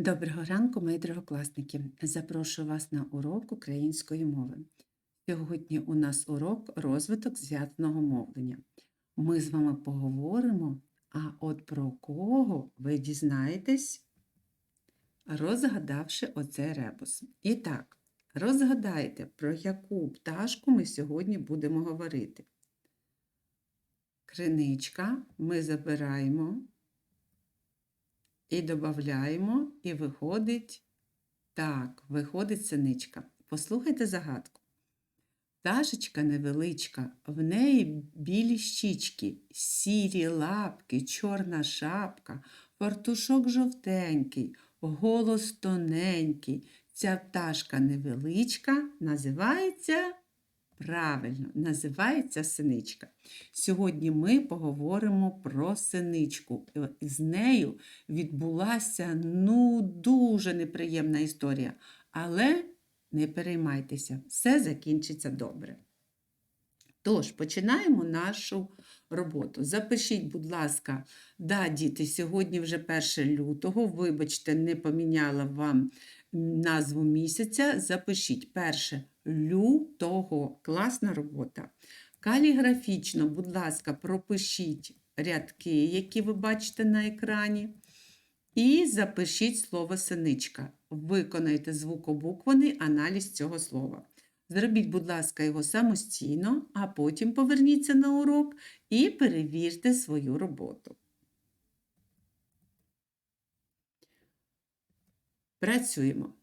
Доброго ранку, мої другокласники! Запрошую вас на урок української мови. Сьогодні у нас урок розвиток зв'язного мовлення. Ми з вами поговоримо, а от про кого ви дізнаєтесь, розгадавши оцей ребус. І так, розгадайте, про яку пташку ми сьогодні будемо говорити. Криничка ми забираємо і додаємо, і виходить так, виходить синичка. Послухайте загадку. Пташечка невеличка, в неї білі щічки, сірі лапки, чорна шапка, фартушок жовтенький, голос тоненький. Ця пташка невеличка називається правильно, називається синичка. Сьогодні ми поговоримо про синичку. З нею відбулася ну дуже неприємна історія. Але не переймайтеся, все закінчиться добре. Тож, починаємо нашу роботу. Запишіть, будь ласка, да, діти, сьогодні вже 1 лютого, вибачте, не поміняла вам назву місяця. Запишіть 1 лютого. Класна робота. Каліграфічно, будь ласка, пропишіть рядки, які ви бачите на екрані. І запишіть слово синичка. Виконайте звукобуквений аналіз цього слова. Зробіть, будь ласка, його самостійно, а потім поверніться на урок і перевірте свою роботу. Працюємо.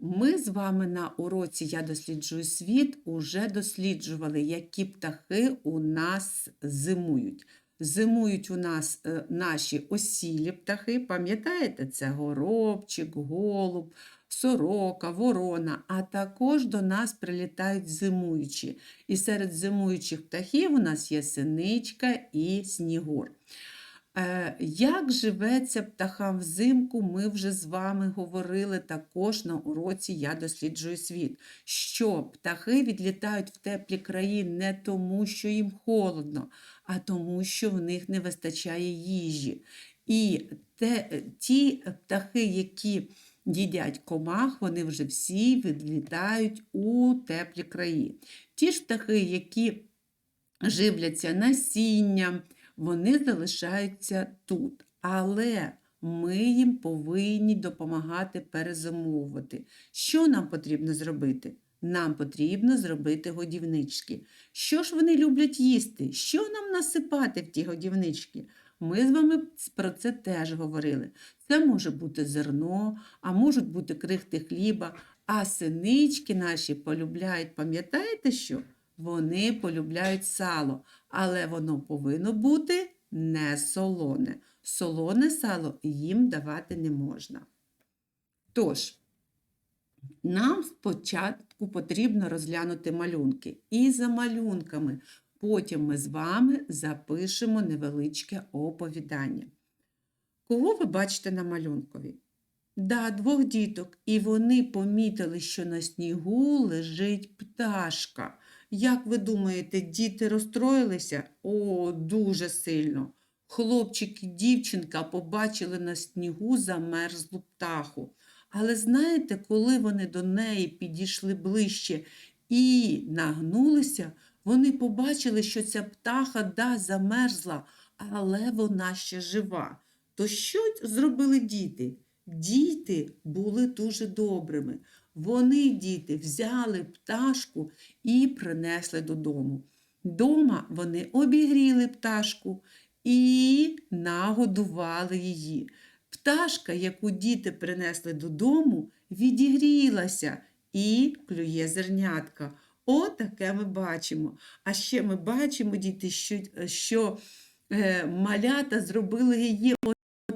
Ми з вами на уроці Я досліджую світ уже досліджували, які птахи у нас зимують. Зимують у нас е, наші осілі птахи, пам'ятаєте, це горобчик, голуб, сорока, ворона, а також до нас прилітають зимуючі. І серед зимуючих птахів у нас є синичка і снігур. Е, Як живеться птахам взимку, ми вже з вами говорили також на уроці Я досліджую світ, що птахи відлітають в теплі краї не тому, що їм холодно, а тому, що в них не вистачає їжі. І те, ті птахи, які їдять комах, вони вже всі відлітають у теплі краї. Ті ж птахи, які живляться насінням, вони залишаються тут. Але ми їм повинні допомагати перезимовувати. Що нам потрібно зробити? Нам потрібно зробити годівнички. Що ж вони люблять їсти? Що нам насипати в ті годівнички? Ми з вами про це теж говорили. Це може бути зерно, а можуть бути крихти хліба. А синички наші полюбляють, пам'ятаєте що? Вони полюбляють сало, але воно повинно бути не солоне. Солоне сало їм давати не можна. Тож, нам спочатку потрібно розглянути малюнки. І за малюнками потім ми з вами запишемо невеличке оповідання. Кого ви бачите на малюнкові? Да, двох діток, і вони помітили, що на снігу лежить пташка. Як ви думаєте, діти розстроїлися? О, дуже сильно. Хлопчик і дівчинка побачили на снігу замерзлу птаху. Але знаєте, коли вони до неї підійшли ближче і нагнулися, вони побачили, що ця птаха да, замерзла, але вона ще жива. То що зробили діти? Діти були дуже добрими. Вони, діти, взяли пташку і принесли додому. Дома вони обігріли пташку і нагодували її. Пташка, яку діти принесли додому, відігрілася і клює зернятка. Отаке ми бачимо. А ще ми бачимо, діти, що, що е, малята зробили її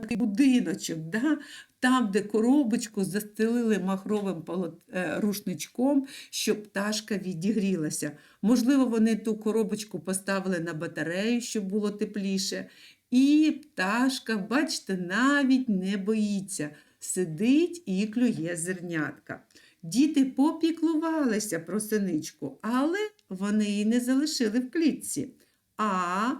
такий будиночок, да? там, де коробочку застелили махровим е, рушничком, щоб пташка відігрілася. Можливо, вони ту коробочку поставили на батарею, щоб було тепліше. І пташка, бачите, навіть не боїться, сидить і клює зернятка. Діти попіклувалися про синичку, але вони її не залишили в клітці, а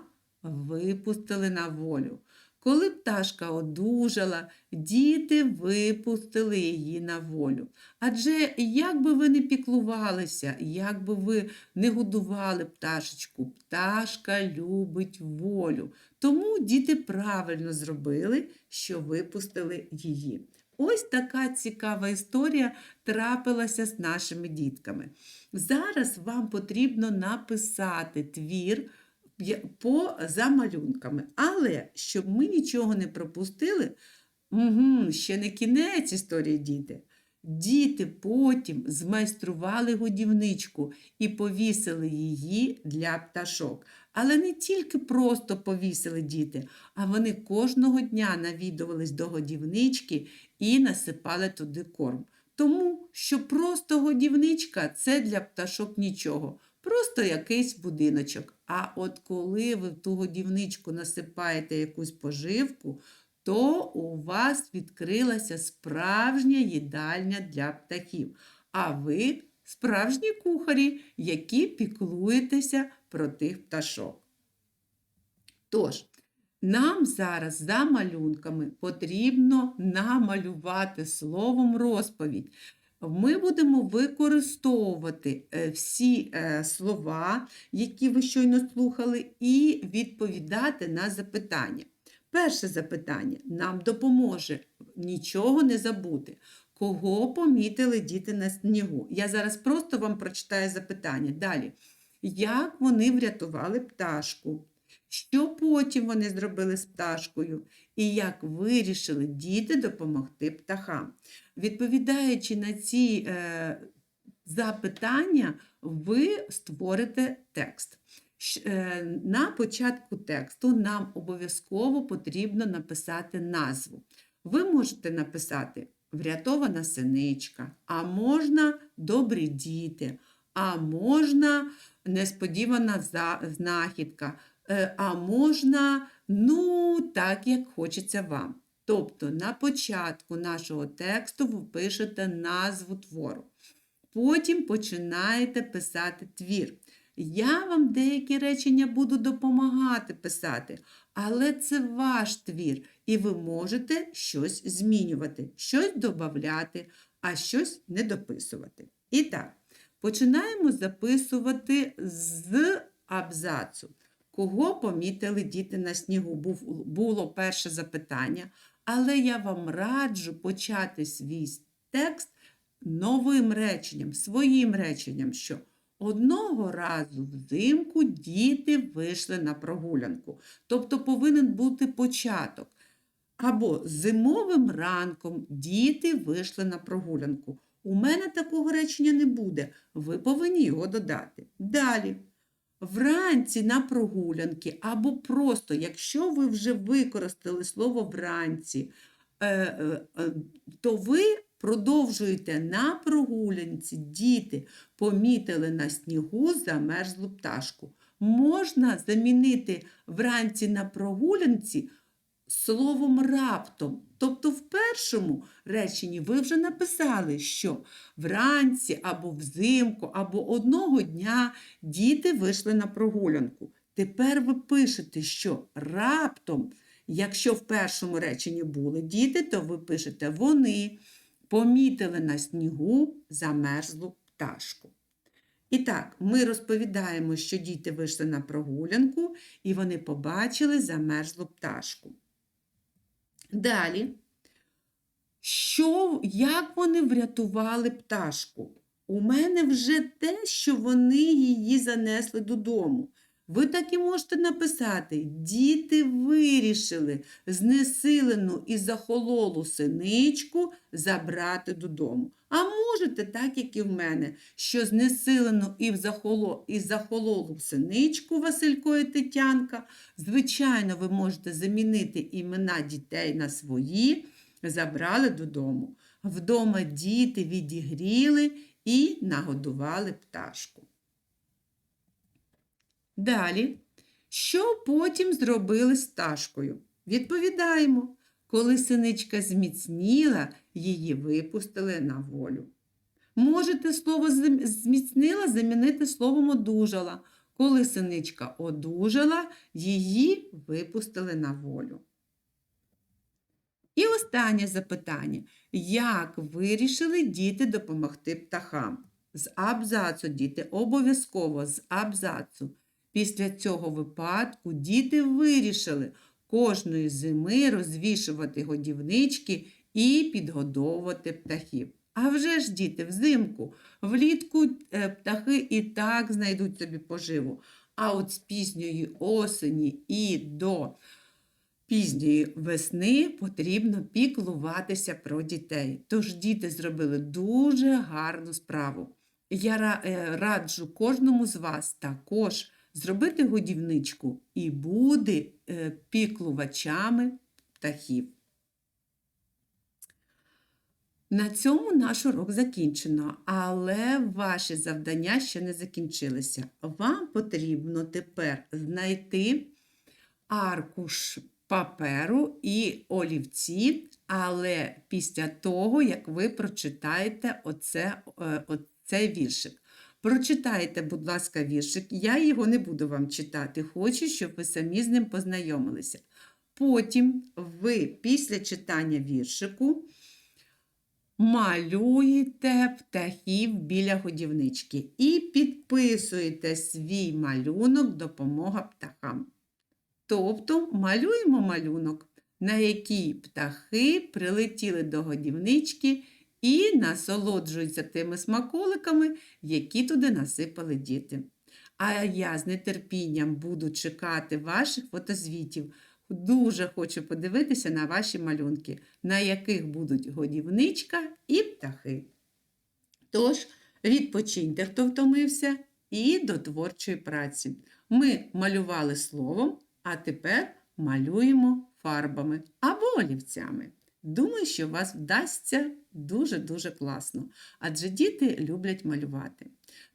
випустили на волю. Коли пташка одужала, діти випустили її на волю. Адже як би ви не піклувалися, як би ви не годували пташечку, пташка любить волю. Тому діти правильно зробили, що випустили її. Ось така цікава історія трапилася з нашими дітками. Зараз вам потрібно написати твір по за малюнками. Але щоб ми нічого не пропустили, угу, ще не кінець історії діти. Діти потім змайстрували годівничку і повісили її для пташок. Але не тільки просто повісили діти, а вони кожного дня навідувались до годівнички і насипали туди корм. Тому що просто годівничка це для пташок нічого, просто якийсь будиночок. А от коли ви в ту годівничку насипаєте якусь поживку, то у вас відкрилася справжня їдальня для птахів. А ви справжні кухарі, які піклуєтеся про тих пташок. Тож, нам зараз за малюнками потрібно намалювати словом розповідь. Ми будемо використовувати е, всі е, слова, які ви щойно слухали, і відповідати на запитання. Перше запитання нам допоможе нічого не забути. Кого помітили діти на снігу? Я зараз просто вам прочитаю запитання. Далі. Як вони врятували пташку? Що потім вони зробили з пташкою? І як вирішили діти допомогти птахам? Відповідаючи на ці е, запитання, ви створите текст. Е, На початку тексту нам обов'язково потрібно написати назву. Ви можете написати врятована синичка, а можна добрі діти, а можна несподівана знахідка, е, а можна, ну, так, як хочеться вам. Тобто на початку нашого тексту ви пишете назву твору. Потім починаєте писати твір. Я вам деякі речення буду допомагати писати, але це ваш твір, і ви можете щось змінювати, щось додати, а щось не дописувати. І так, починаємо записувати з абзацу. Кого помітили діти на снігу? Було перше запитання, але я вам раджу почати свій текст новим реченням, своїм реченням, що одного разу взимку діти вийшли на прогулянку. Тобто повинен бути початок. Або зимовим ранком діти вийшли на прогулянку. У мене такого речення не буде. Ви повинні його додати. Далі. Вранці на прогулянки, або просто, якщо ви вже використали слово вранці, е, е, е, то ви продовжуєте на прогулянці, діти помітили на снігу замерзлу пташку. Можна замінити вранці на прогулянці словом раптом. Тобто в першому реченні ви вже написали, що вранці або взимку, або одного дня діти вийшли на прогулянку. Тепер ви пишете, що раптом, якщо в першому реченні були діти, то ви пишете вони помітили на снігу замерзлу пташку. І так, ми розповідаємо, що діти вийшли на прогулянку і вони побачили замерзлу пташку. Далі, що, як вони врятували пташку? У мене вже те, що вони її занесли додому. Ви так і можете написати: діти вирішили знесилену і захололу синичку забрати додому. А можете, так як і в мене, що знесилену і, захоло, і захололу синичку Василько і Тетянка. Звичайно, ви можете замінити імена дітей на свої, забрали додому. Вдома діти відігріли і нагодували пташку. Далі, що потім зробили з пташкою? Відповідаємо, коли синичка зміцніла, її випустили на волю. Можете слово зміцнила замінити словом одужала. Коли синичка одужала, її випустили на волю. І останнє запитання. Як вирішили діти допомогти птахам? З абзацу, діти, обов'язково з абзацу. Після цього випадку діти вирішили кожної зими розвішувати годівнички і підгодовувати птахів. А вже ж, діти, взимку, влітку е, птахи і так знайдуть собі поживу. А от з пізньої осені і до пізньої весни потрібно піклуватися про дітей. Тож діти зробили дуже гарну справу. Я е, раджу кожному з вас також зробити годівничку і бути е, піклувачами птахів. На цьому наш урок закінчено, але ваші завдання ще не закінчилися. Вам потрібно тепер знайти аркуш паперу і олівці, але після того, як ви прочитаєте оце, е, оцей віршик. Прочитайте, будь ласка, віршик. Я його не буду вам читати. Хочу, щоб ви самі з ним познайомилися. Потім ви після читання віршику малюєте птахів біля годівнички і підписуєте свій малюнок допомога птахам. Тобто малюємо малюнок, на який птахи прилетіли до годівнички і насолоджуються тими смаколиками, які туди насипали діти. А я з нетерпінням буду чекати ваших фотозвітів. Дуже хочу подивитися на ваші малюнки, на яких будуть годівничка і птахи. Тож, відпочиньте, хто втомився, і до творчої праці. Ми малювали словом, а тепер малюємо фарбами або олівцями. Думаю, що у вас вдасться дуже-дуже класно, адже діти люблять малювати.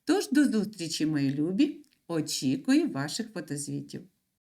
Тож до зустрічі, мої любі! Очікую ваших фотозвітів.